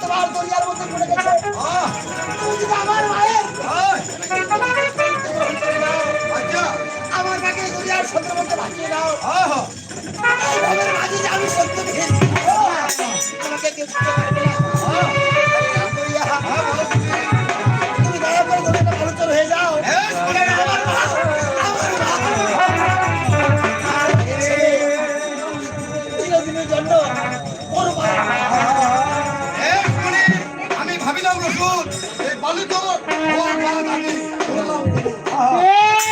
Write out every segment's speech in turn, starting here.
তোমার দরিয়ার মধ্যে পড়ে গেছে। তুমি যদি আমার মায়ের। আচ্ছা, আমার মাকে দরিয়ার সত্যের মধ্যে ভাসিয়ে দাও। হ্যাঁ, হ্যাঁ। এইভাবে মাঝে আমি সত্য দেখেছি। আমাকে কেউ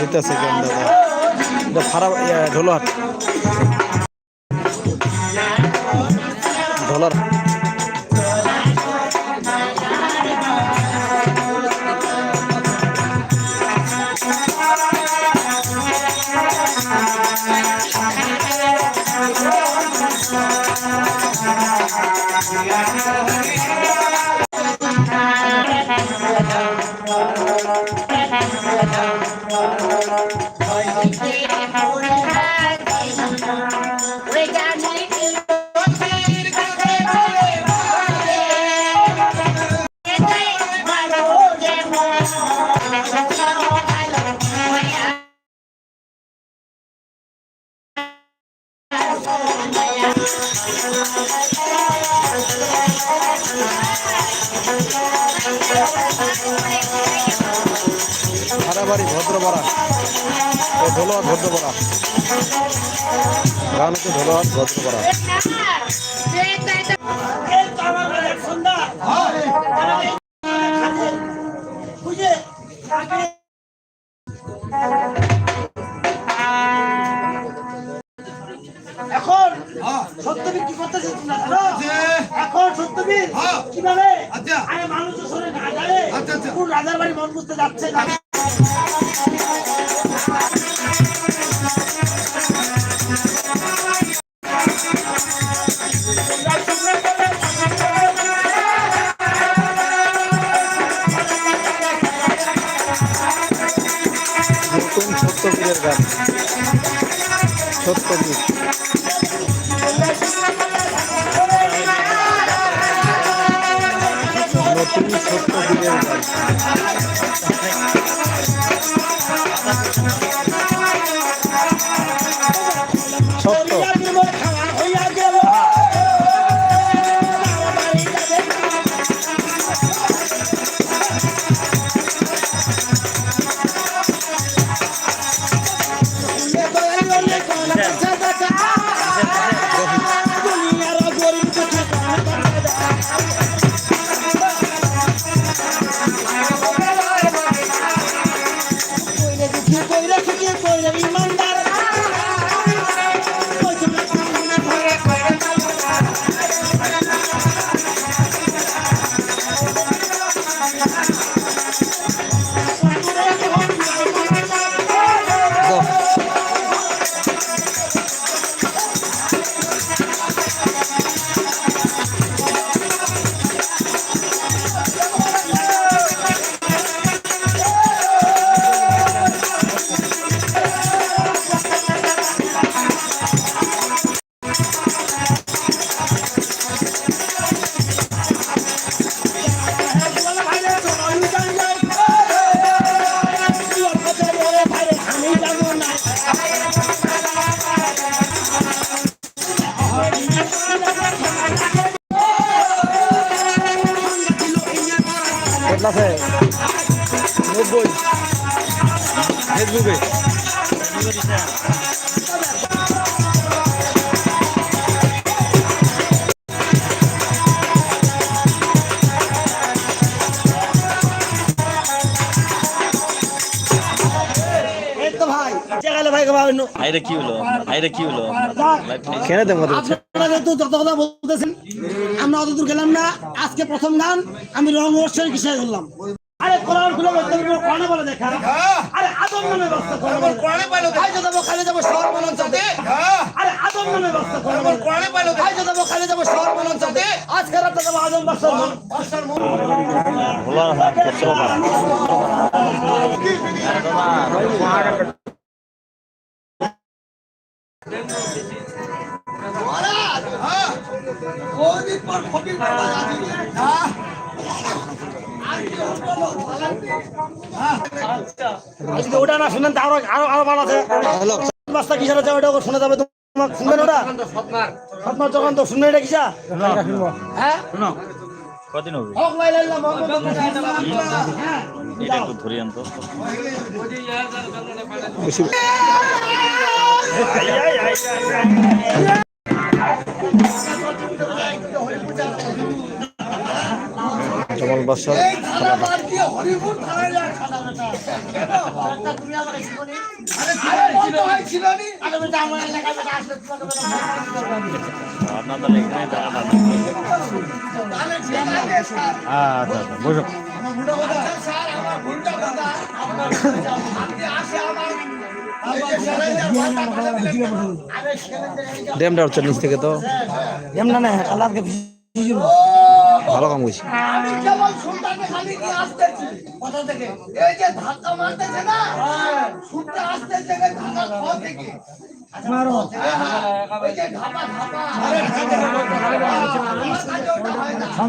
যেতেছে আছে দাদা? ঢোলার বাড়ি ভদ্রপাড়া। ও ভদ্রপাড়া। গান হচ্ছে ধোলোয়ার ভদ্রপাড়া। হ্যাঁ। আচ্ছা। হ্যাঁ। আচ্ছা। আচ্ছা, রাজার। বাড়ি মন বুঝতে যাচ্ছে না? সত্যবীরের গান। সত্যবীর নতুন সত্যবীরের গান। সত্য আইরে কি হলো? আইরে কি হলো? খেলে আপনারা যত কথা বলতেছেন আমরা অত দূর গেলাম না। আজকে প্রথম গান আমি রং রহস্যের বিষয় করলাম আরে কোরআন খুলে বলতে কোরআনে বলে দেখা আদম নামে বাস্তা কোরআনে কোরআনে পাইলো খাই যাব খাইলে যাব শহর বলন চাতে আরে আদম নামে বাস্তা কোরআনে কোরআনে পাইলো খাই যাব খাইলে যাব শহর বলন চাতে আজকে রাতে যাব আদম বাস্তার মন হলো না করছ না যদি ওটা না শুনেন তা আরও আরও আরও ভালো আছে। বাস্তা কিসের আছে ওটা শোনা যাবে তোমার শুনবেন ওটা? সৎমার যখন তো শুনবেন এটা কিসা? হ্যাঁ? কদিন হবে? হক লাইলা মোহাম্মদ এটা একটু ধরে আনতো বেশি জমাল বাদশাহ এখানে জায়গাটা আচ্ছা আচ্ছা বুঝো ড্যামটা হচ্ছে নিচ থেকে তো। এমন না আল্লাহকে ভালো কাম করছি। কোথা থেকে এই যে ধাক্কা মারতেছে না সুলতান আসতেছে এই ধাক্কা খাওয়া থেকে মারো ওই যে ধাপা ধাপা আরে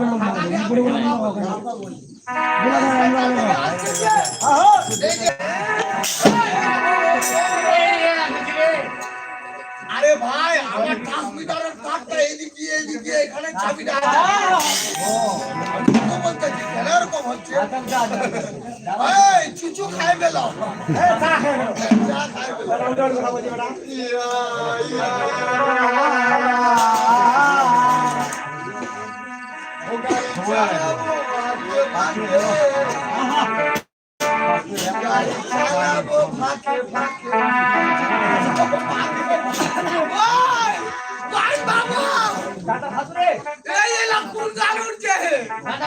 আমার কাছে এখানে চাবিটা আছে ও তো বলতেছি কেন এরকম হচ্ছে। এই চুচু খাই গেল চা খাই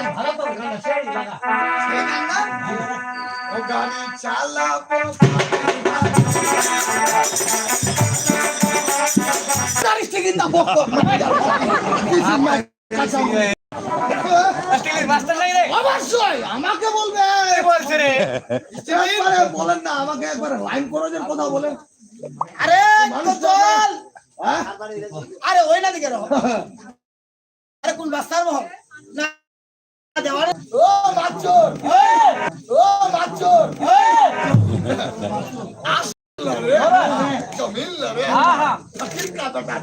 সেই গান না? ও গাড়ি চালাবো। গাড়ি থেকে না বক অবশ্যই আমাকে বলবে। বলছে রে? বলেন না আমাকে একবার লাইন খরচের কথা বলেন। আরে মানুষ চল। হ্যাঁ? আরে ওই না দিকে রহ।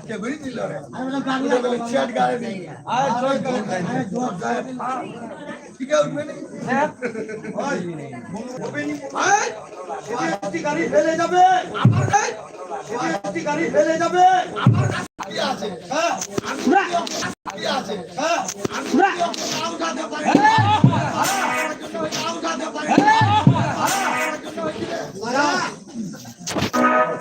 કે ભરી દી લરે છેટ ગાળે